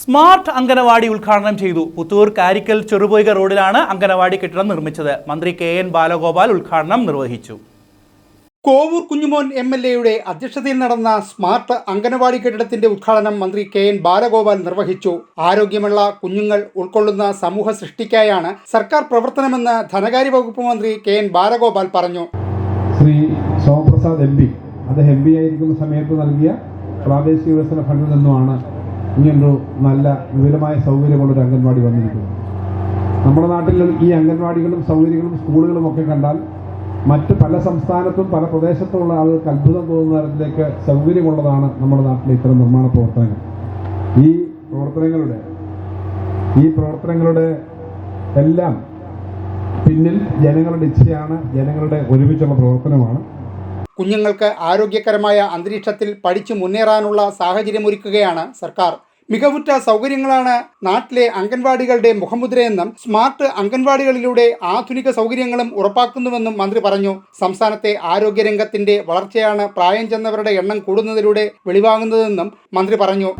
Smart anganwadi ഉദ്ഘാടനം ചെയ്തു. പുത്തൂർ കാരിക്കൽ ചെറുപൊയ്ക റോഡിലാണ് അങ്കനവാടി കെട്ടിടം നിർമ്മിച്ചത്. മന്ത്രി കെ എൻ ബാലഗോപാൽ ഉദ്ഘാടനം നിർവഹിച്ചു. കോവൂർ കുഞ്ഞുമോൻ എം എൽ എയുടെ അധ്യക്ഷതയിൽ നടന്ന സ്മാർട്ട് അംഗനവാടി കെട്ടിടത്തിന്റെ ഉദ്ഘാടനം മന്ത്രി കെ എൻ ബാലഗോപാൽ നിർവഹിച്ചു. ആരോഗ്യമുള്ള കുഞ്ഞുങ്ങൾ ഉൾക്കൊള്ളുന്ന സമൂഹ സൃഷ്ടിക്കായാണ് സർക്കാർ പ്രവർത്തനമെന്ന് ധനകാര്യ വകുപ്പ് മന്ത്രി കെ എൻ ബാലഗോപാൽ പറഞ്ഞു. Shri Somaprasad M P. അദ്ദേഹം എം പി ആയിരിക്കുന്ന സമയത്ത് നൽകിയ പ്രാദേശിക വികസന ഫണ്ടിൽ നിന്നുമാണ് ഇങ്ങനൊരു നല്ല വിപുലമായ സൗകര്യമുള്ള ഒരു അംഗൻവാടി വന്നിരിക്കുന്നു. നമ്മുടെ നാട്ടിൽ ഈ അംഗൻവാടികളും സൗകര്യങ്ങളും സ്കൂളുകളും ഒക്കെ കണ്ടാൽ മറ്റ് പല സംസ്ഥാനത്തും പല പ്രദേശത്തുമുള്ള ആളുകൾക്ക് അത്ഭുതം തോന്നുന്ന തരത്തിലേക്ക് സൗകര്യമുള്ളതാണ് നമ്മുടെ നാട്ടിലെ ഇത്തരം നിർമ്മാണ പ്രവർത്തനങ്ങൾ. ഈ പ്രവർത്തനങ്ങളുടെ ഈ പ്രവർത്തനങ്ങളുടെ എല്ലാം പിന്നിൽ ജനങ്ങളുടെ ഇച്ഛയാണ് ജനങ്ങളുടെ ഒരുമിച്ചുള്ള പ്രവർത്തനമാണ്. കുഞ്ഞുങ്ങൾക്ക് ആരോഗ്യകരമായ അന്തരീക്ഷത്തിൽ പഠിച്ചു മുന്നേറാനുള്ള സാഹചര്യമൊരുക്കുകയാണ് സർക്കാർ. മികവുറ്റ സൗകര്യങ്ങളാണ് നാട്ടിലെ അംഗൻവാടികളുടെ മുഖമുദ്രയെന്നും സ്മാർട്ട് അംഗൻവാടികളിലൂടെ ആധുനിക സൗകര്യങ്ങളും ഉറപ്പാക്കുന്നുവെന്നും മന്ത്രി പറഞ്ഞു. സംസ്ഥാനത്തെ ആരോഗ്യരംഗത്തിന്റെ വളർച്ചയാണ് പ്രായം ചെന്നവരുടെ എണ്ണം കൂടുന്നതിലൂടെ വെളിവാകുന്നതെന്നും മന്ത്രി പറഞ്ഞു.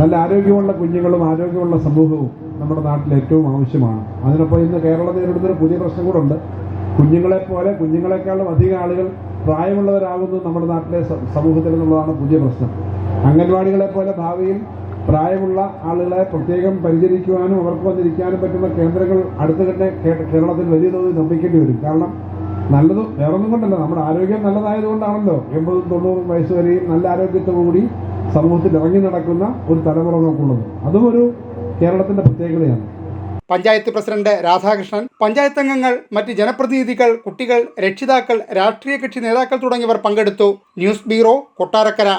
നല്ല ആരോഗ്യമുള്ള കുഞ്ഞുങ്ങളും ആരോഗ്യമുള്ള സമൂഹവും നമ്മുടെ നാട്ടിൽ ഏറ്റവും ആവശ്യമാണ്. അതിനൊപ്പം ഇന്ന് കേരളം നേരിടുന്നൊരു പുതിയ പ്രശ്നം ഉണ്ട് കുഞ്ഞുങ്ങളെ പോലെ കുഞ്ഞുങ്ങളെക്കാളും അധികം ആളുകൾ പ്രായമുള്ളവരാകുന്നു നമ്മുടെ നാട്ടിലെ സമൂഹത്തിൽ എന്നുള്ളതാണ് പുതിയ പ്രശ്നം. അംഗൻവാടികളെ പോലെ ഭാവിയിൽ പ്രായമുള്ള ആളുകളെ പ്രത്യേകം പരിചരിക്കുവാനും അവർക്ക് വന്നിരിക്കാനും പറ്റുന്ന കേന്ദ്രങ്ങൾ അടുത്ത തന്നെ കേരളത്തിൽ വലിയ തോതിൽ നിർമ്മിക്കേണ്ടി വരും. കാരണം നല്ലത് വേറൊന്നും കൊണ്ടല്ല. നമ്മുടെ ആരോഗ്യം നല്ലതായതുകൊണ്ടാണല്ലോ എൺപതും തൊണ്ണൂറും വയസ്സ് വരെയും നല്ല ആരോഗ്യത്തോടുകൂടി സമൂഹത്തിൽ ഇറങ്ങി നടക്കുന്ന ഒരു തലമുറ നമുക്കുള്ളത്. അതും ഒരു കേരളത്തിന്റെ പ്രത്യേകതയാണ്. പഞ്ചായത്ത് പ്രസിഡന്റ് രാധാകൃഷ്ണൻ പഞ്ചായത്ത് അംഗങ്ങൾ മറ്റ് ജനപ്രതിനിധികൾ കുട്ടികൾ രക്ഷിതാക്കൾ രാഷ്ട്രീയ കക്ഷി നേതാക്കൾ തുടങ്ങിയവർ പങ്കെടുത്തു. News bureau Kottarakkara.